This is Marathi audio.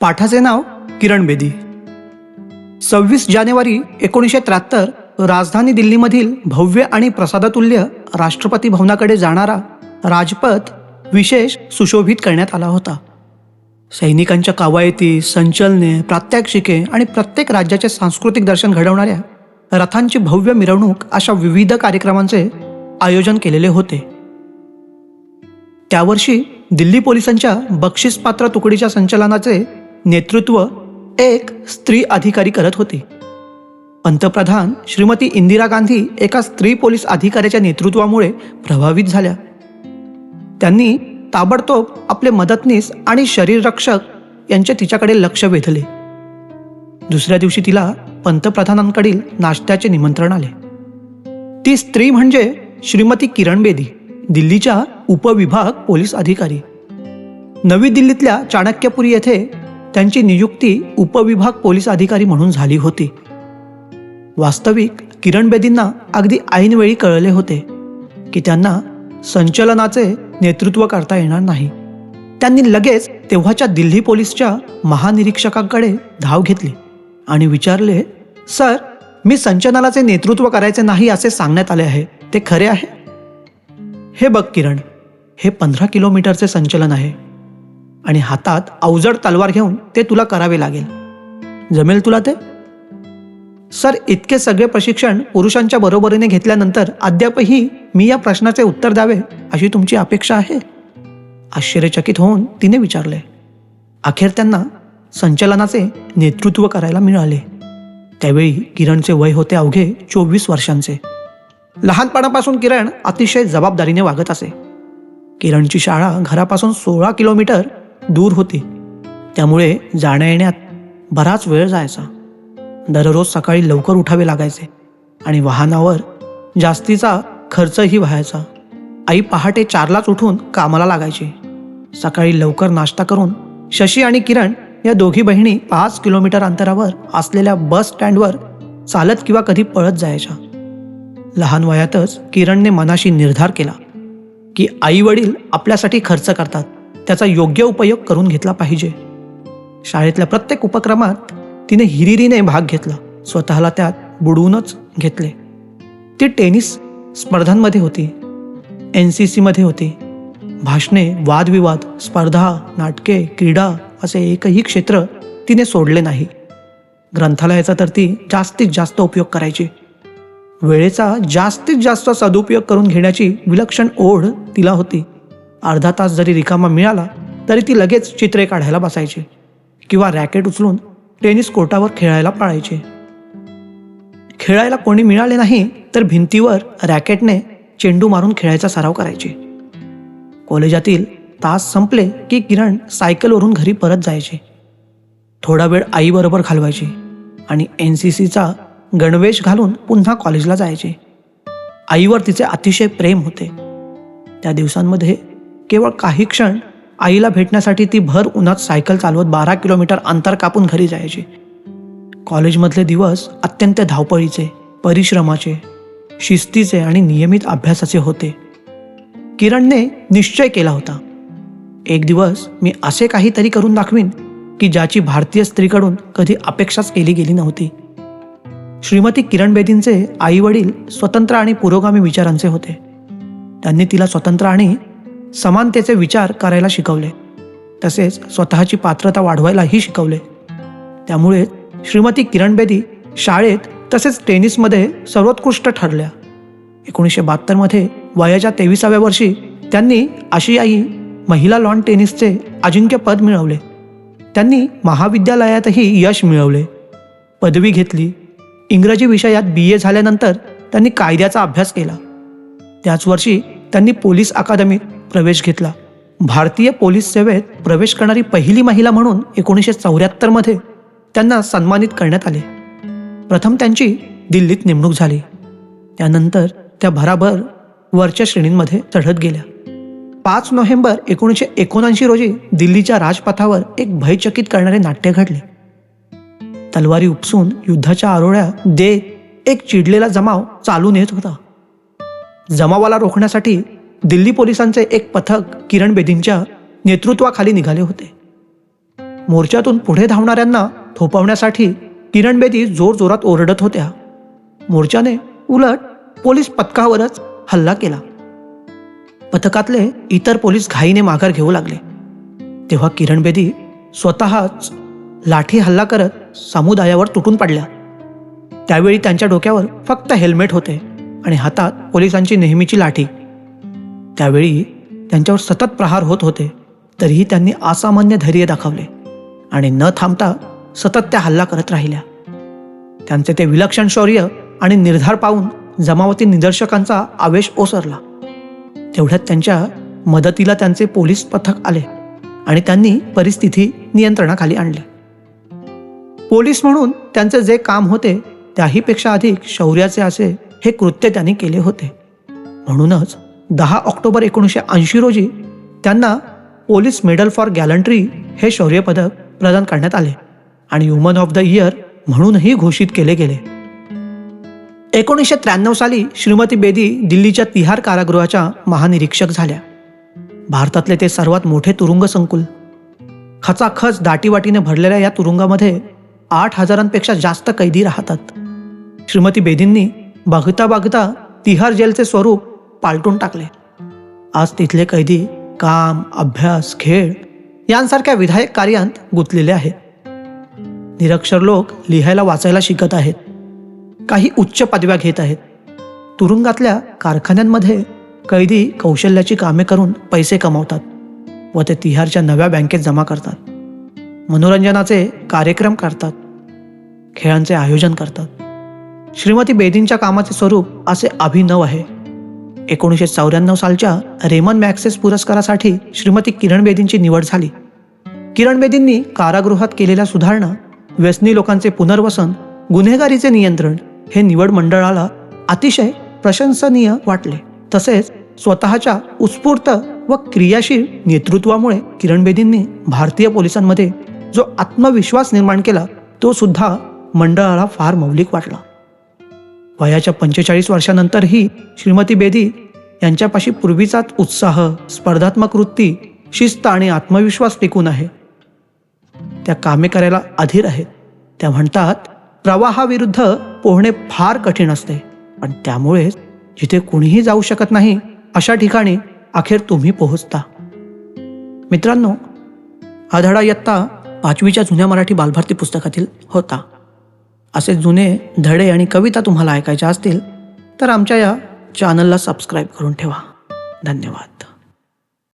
पाठाचे नाव किरण बेदी. सव्वीस जानेवारी एकोणीसशे त्र्याहत्तर राजधानी दिल्लीमधील भव्य आणि प्रसादतुल्य राष्ट्रपती भवनाकडे जाणारा राजपथ विशेष सुशोभित करण्यात आला होता. सैनिकांच्या कवायती संचलने प्रात्यक्षिके आणि प्रत्येक राज्याचे सांस्कृतिक दर्शन घडवणाऱ्या रथांची भव्य मिरवणूक अशा विविध कार्यक्रमांचे आयोजन केलेले होते. त्यावर्षी दिल्ली पोलिसांच्या बक्षीसपात्र तुकडीच्या संचलनाचे नेतृत्व एक स्त्री अधिकारी करत होती. पंतप्रधान श्रीमती इंदिरा गांधी एका स्त्री पोलीस अधिकाऱ्याच्या नेतृत्वामुळे प्रभावित झाल्या. त्यांनी ताबडतोब आपले मदतनीस आणि शरीररक्षक यांचे तिच्याकडे लक्ष वेधले. दुसऱ्या दिवशी तिला पंतप्रधानांकडील नाश्त्याचे निमंत्रण आले. ती स्त्री म्हणजे श्रीमती किरण बेदी दिल्लीच्या उपविभाग पोलीस अधिकारी. नवी दिल्लीतल्या चाणक्यपुरी येथे त्यांची नियुक्ती उपविभाग पोलीस अधिकारी म्हणून झाली होती. वास्तविक किरण बेदींना अगदी ऐनवेळी कळले होते की त्यांना संचलनाचे नेतृत्व करता येणार नाही. त्यांनी लगेच तेव्हाच्या दिल्ली पोलीसच्या महानिरीक्षकांकडे धाव घेतली आणि विचारले सर मी संचलनाचे नेतृत्व करायचे नाही असे सांगण्यात आले आहे. ते खरे आहे? हे बघ किरण हे पंधरा किलोमीटरचे संचलन आहे. आणि हातात अवजड तलवार घेऊन ते तुला करावे लागेल. जमेल तुला ते? सर इतके सगळे प्रशिक्षण पुरुषांच्या बरोबरीने घेतल्यानंतर अद्यापही मी या प्रश्नाचे उत्तर द्यावे अशी तुमची अपेक्षा आहे? आश्चर्यचकित होऊन तिने विचारले. अखेर त्यांना संचलनाचे नेतृत्व करायला मिळाले. त्यावेळी किरणचे वय होते अवघे चोवीस वर्षांचे. लहानपणापासून किरण अतिशय जबाबदारीने वागत असे. किरणची शाळा घरापासून सोळा किलोमीटर दूर होती. त्यामुळे जाण्या येण्यात बराच वेळ जायचा. दररोज सकाळी लवकर उठावे लागायचे आणि वाहनावर जास्तीचा खर्चही व्हायचा. आई पहाटे चारलाच उठून कामाला लागायची. सकाळी लवकर नाश्ता करून शशी आणि किरण या दोघी बहिणी पाच किलोमीटर अंतरावर असलेल्या बस स्टँडवर चालत किंवा कधी पळत जायच्या. लहान वयातच किरणने मनाशी निर्धार केला की आई वडील आपल्यासाठी खर्च करतात. त्याचा योग्य उपयोग करून घेतला पाहिजे. शाळेतल्या प्रत्येक उपक्रमात तिने हिरिरीने भाग घेतला. स्वतःला त्यात बुडवूनच घेतले. ती टेनिस स्पर्धांमध्ये होती. एन सी सीमध्ये होती. भाषणे वादविवाद स्पर्धा नाटके क्रीडा असे एकही क्षेत्र तिने सोडले नाही. ग्रंथालयाचा तर ती जास्तीत जास्त उपयोग करायची. वेळेचा जास्तीत जास्त सदुपयोग करून घेण्याची विलक्षण ओढ तिला होती. अर्धा तास जरी रिकामा मिळाला तरी ती लगेच चित्रे काढायला बसायची किंवा रॅकेट उचलून टेनिस कोर्टावर खेळायला पाळायचे. खेळायला कोणी मिळाले नाही तर भिंतीवर रॅकेटने चेंडू मारून खेळायचा सराव करायचे. कॉलेजातील तास संपले की किरण सायकलवरून घरी परत जायचे. थोडा वेळ आईबरोबर घालवायची आणि एन सी सीचा गणवेश घालून पुन्हा कॉलेजला जायचे. आईवर तिचे अतिशय प्रेम होते. त्या दिवसांमध्ये केवळ काही क्षण आईला भेटण्यासाठी ती भर उन्हात सायकल चालवत बारा किलोमीटर अंतर कापून घरी जायची. कॉलेजमधले दिवस अत्यंत धावपळीचे परिश्रमाचे शिस्तीचे आणि नियमित अभ्यासाचे होते. किरणने निश्चय केला होता. एक दिवस मी असे काहीतरी करून दाखवीन की ज्याची भारतीय स्त्रीकडून कधी अपेक्षाच केली गेली नव्हती. श्रीमती किरण बेदींचे आई वडील स्वतंत्र आणि पुरोगामी विचारांचे होते. त्यांनी तिला स्वतंत्र आणि समानतेचे विचार करायला शिकवले. तसेच स्वतःची पात्रता वाढवायलाही शिकवले. त्यामुळे श्रीमती किरण बेदी शाळेत तसेच टेनिसमध्ये सर्वोत्कृष्ट ठरल्या. एकोणीसशे बहात्तरमध्ये वयाच्या तेविसाव्या वर्षी त्यांनी आशियाई महिला लॉन टेनिसचे अजिंक्यपद मिळवले. त्यांनी महाविद्यालयातही यश मिळवले. पदवी घेतली. इंग्रजी विषयात बी ए झाल्यानंतर त्यांनी कायद्याचा अभ्यास केला. त्याच वर्षी त्यांनी पोलीस अकादमीत प्रवेश घेतला. भारतीय पोलीस सेवेत प्रवेश करणारी पहिली महिला म्हणून एकोणीसशे चौऱ्याहत्तरमध्ये त्यांना सन्मानित करण्यात आले. प्रथम त्यांची दिल्लीत नेमणूक झाली. त्यानंतर त्या भराभर वरच्या श्रेणींमध्ये चढत गेल्या. पाच नोव्हेंबर एकोणीसशे एकोणऐंशी रोजी दिल्लीच्या राजपथावर एक भयचकित करणारे नाट्य घडले. तलवारी उपसून युद्धाच्या आरोळ्या देत एक चिडलेला जमाव चालून येत होता. जमावाला रोखण्यासाठी दिल्ली पोलिसांचे एक पथक किरण बेदींच्या नेतृत्वाखाली निघाले होते. मोर्चातून पुढे धावणाऱ्यांना थोपवण्यासाठी किरण बेदी जोरजोरात ओरडत होत्या. मोर्चाने उलट पोलीस पथकावरच हल्ला केला. पथकातले इतर पोलीस घाईने माघार घेऊ लागले. तेव्हा किरण बेदी स्वतःच लाठी हल्ला करत समुदायावर तुटून पडल्या. त्यावेळी त्यांच्या डोक्यावर फक्त हेल्मेट होते आणि हातात पोलिसांची नेहमीची लाठी. त्यावेळी त्यांच्यावर सतत प्रहार होत होते तरीही त्यांनी असामान्य धैर्य दाखवले आणि न थांबता सतत त्या हल्ला करत राहिल्या. त्यांचे ते विलक्षण शौर्य आणि निर्धार पाहून जमावती निदर्शकांचा आवेश ओसरला. तेवढ्यात त्यांच्या मदतीला त्यांचे पोलीस पथक आले आणि त्यांनी परिस्थिती नियंत्रणाखाली आणली. पोलीस म्हणून त्यांचे जे काम होते त्याहीपेक्षा अधिक शौर्याचे असे हे कृत्य त्यांनी केले होते. म्हणूनच दहा ऑक्टोबर एकोणीसशे ऐंशी रोजी त्यांना पोलीस मेडल फॉर गॅलंट्री हे शौर्य पदक प्रदान करण्यात आले आणि वुमन ऑफ द इयर म्हणूनही घोषित केले गेले. एकोणीसशे त्र्याण्णव साली श्रीमती बेदी दिल्लीच्या तिहार कारागृहाच्या महानिरीक्षक झाल्या. भारतातले ते सर्वात मोठे तुरुंग संकुल. खचाखच दाटीवाटीने भरलेल्या या तुरुंगामध्ये आठ हजारांपेक्षा जास्त कैदी राहतात. श्रीमती बेदींनी बघता बघता तिहार जेलचे स्वरूप पालटून टाकले. आज तिथले कैदी काम अभ्यास खेळ यांसारख्या विधायक कार्यांत गुंतलेले आहेत. निरक्षर लोक लिहायला वाचायला शिकत आहेत. काही उच्च पदव्या घेत आहेत. तुरुंगातल्या कारखान्यांमध्ये कैदी कौशल्याची कामे करून पैसे कमावतात व ते तिहारच्या नव्या बँकेत जमा करतात. मनोरंजनाचे कार्यक्रम करतात. खेळांचे आयोजन करतात. श्रीमती बेदींच्या कामाचे स्वरूप असे अभिनव आहे. एकोणीसशे चौऱ्याण्णव सालच्या रेमन मॅक्सेस पुरस्कारासाठी श्रीमती किरण बेदींची निवड झाली. किरण बेदींनी कारागृहात केलेल्या सुधारणा व्यसनी लोकांचे पुनर्वसन गुन्हेगारीचे नियंत्रण हे निवड मंडळाला अतिशय प्रशंसनीय वाटले. तसेच स्वतःच्या उत्स्फूर्त व क्रियाशील नेतृत्वामुळे किरण बेदींनी भारतीय पोलिसांमध्ये जो आत्मविश्वास निर्माण केला तो सुद्धा मंडळाला फार मौलिक वाटला. वयाच्या पंचेचाळीस वर्षानंतरही श्रीमती बेदी यांच्यापाशी पूर्वीचाच उत्साह स्पर्धात्मक वृत्ती शिस्त आणि आत्मविश्वास टिकून आहे. त्या कामे करायला अधीर आहेत. त्या म्हणतात प्रवाहाविरुद्ध पोहणे फार कठीण असते. पण त्यामुळेच जिथे कुणीही जाऊ शकत नाही अशा ठिकाणी अखेर तुम्ही पोहोचता. मित्रांनो आधडा इयत्ता पाचवीच्या जुन्या मराठी बालभारती पुस्तकातील होता. असे जुने धडे आणि कविता तुम्हाला ऐकायच्या असतील तर आमच्या या चॅनलला सबस्क्राईब करून ठेवा. धन्यवाद.